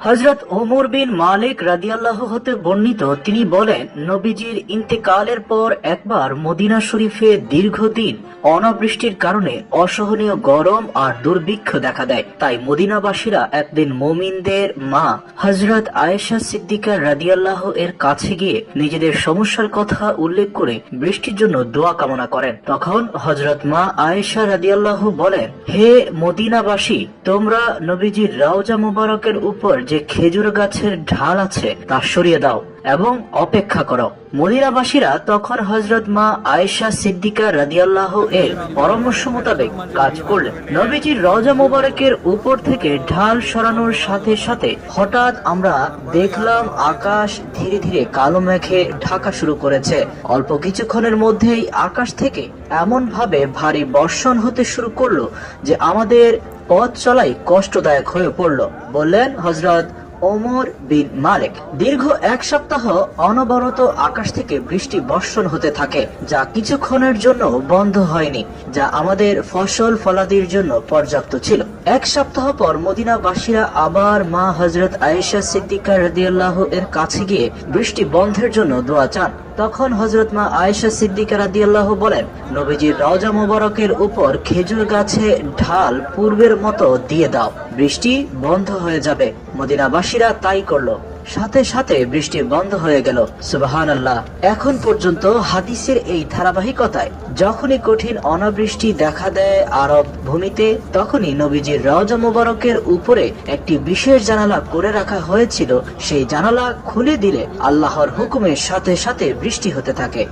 হজরত ওমর বিন মালিক রাদিয়াল্লাহ হতে বর্ণিত, তিনি বলেন, নবীজির ইন্তেকালের পর একবার মদিনা শরীফে দীর্ঘদিন অনাবৃষ্টির কারণে অসহনীয় গরম আর দুর্ভিক্ষ দেখা দেয়। তাই মদিনাবাসীরা একদিন মোমিনদের মা হজরত আয়েশা সিদ্দিকা রাদিয়াল্লাহ এর কাছে গিয়ে নিজেদের সমস্যার কথা উল্লেখ করে বৃষ্টির জন্য দোয়া কামনা করেন। তখন হজরত মা আয়েশা রাদিয়াল্লাহ বলেন, হে মদিনাবাসী, তোমরা নবীজির রাউজা মুবারকের উপর যে খেজুর গাছের ঢাল আছে, তা সরিয়ে দাও এবং অপেক্ষা করো। মদিনাবাসীরা তখন হজরত মা আয়েশা সিদ্দিকা রাদিয়াল্লাহ এর পরামর্শ মোতাবেক কাজ করলেন। নবীজির রজা মোবারকের উপর থেকে ঢাল সরানোর সাথে সাথে হঠাৎ আমরা দেখলাম আকাশ ধীরে ধীরে কালো মেঘে ঢাকা শুরু করেছে। অল্প কিছুক্ষণের মধ্যেই আকাশ থেকে এমন ভাবে ভারী বর্ষণ হতে শুরু করল যে আমাদের পথ চলাই কষ্টদায়ক হয়ে পড়ল। বললেন হজরত ওমর বিন মালিক দীর্ঘ এক সপ্তাহ অনবরত আকাশ থেকে বৃষ্টি বর্ষণ হতে থাকে, যা কিছুক্ষণের জন্য বন্ধ হয়নি, যা আমাদের ফসল ফলাদির জন্য পর্যাপ্ত ছিল। এক সপ্তাহ পর মদিনাবাসীরা আবার মা হজরত আয়েশা সিদ্দিকা রাদিয়াল্লাহ এর কাছে গিয়ে বৃষ্টি বন্ধের জন্য দোয়া চান। তখন হজরত মা আয়েশা সিদ্দিকা রাদিয়াল্লাহ বলেন, নবীজির রওজা মোবারকের উপর খেজুর গাছে ঢাল পূর্বের মতো দিয়ে দাও। বৃষ্টি বন্ধ হয়ে যাবে মদিনাবাসীরা তাই করলো সাথে সাথে বৃষ্টি বন্ধ হয়ে গেল সুবাহান আল্লাহ এখন পর্যন্ত হাদিসের এই ধারাবাহিকতায় যখনই কঠিন অনাবৃষ্টি দেখা দেয় আরব ভূমিতে তখনই নবীজির রওজা মোবারকের উপরে একটি বিশেষ জানালা করে রাখা হয়েছিল সেই জানালা খুলে দিলে আল্লাহর হুকুমের সাথে সাথে বৃষ্টি হতে থাকে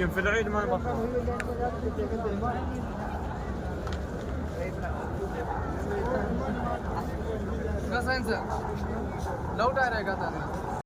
يمكن في العيد ما يبطل सांग सर डाऊट आहे का